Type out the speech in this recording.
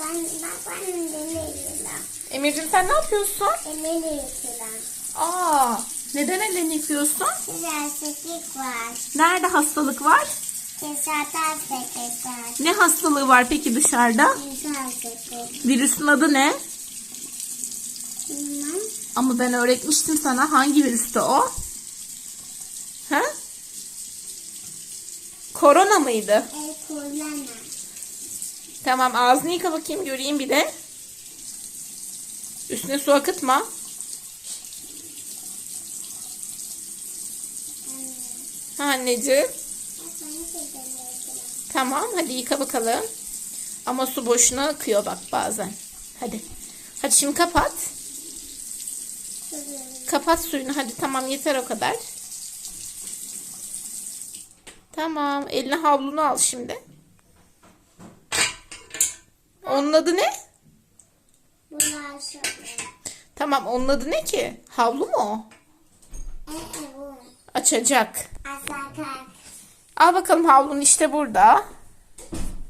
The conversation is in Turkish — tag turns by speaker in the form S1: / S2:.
S1: Ben, elimi yıkıyorum.
S2: Emir'cim sen ne yapıyorsun?
S1: Elimi yıkıyorum.
S2: Aa, neden ellerini yıkıyorsun?
S1: Güzellik var.
S2: Nerede hastalık var?
S1: Keserten sekreter.
S2: Ne hastalığı var peki dışarıda?
S1: Güzel sekreter.
S2: Virüsün adı ne?
S1: Bilmem.
S2: Ama ben öğretmiştim sana hangi virüstü o? Ha? Korona mıydı?
S1: El kullanma.
S2: Tamam ağzını yıka bakayım göreyim bir de. Üstüne su akıtma. Ha anneciğim. Tamam hadi yıka bakalım. Ama su boşuna akıyor bak bazen. Hadi. Hadi şimdi kapat. Kapat suyunu hadi tamam yeter o kadar. Tamam eline havlunu al şimdi. Onun adı ne?
S1: Bunlar.
S2: Tamam onun adı ne ki? Havlu mu o? Açacak. Al bakalım havlun işte burada.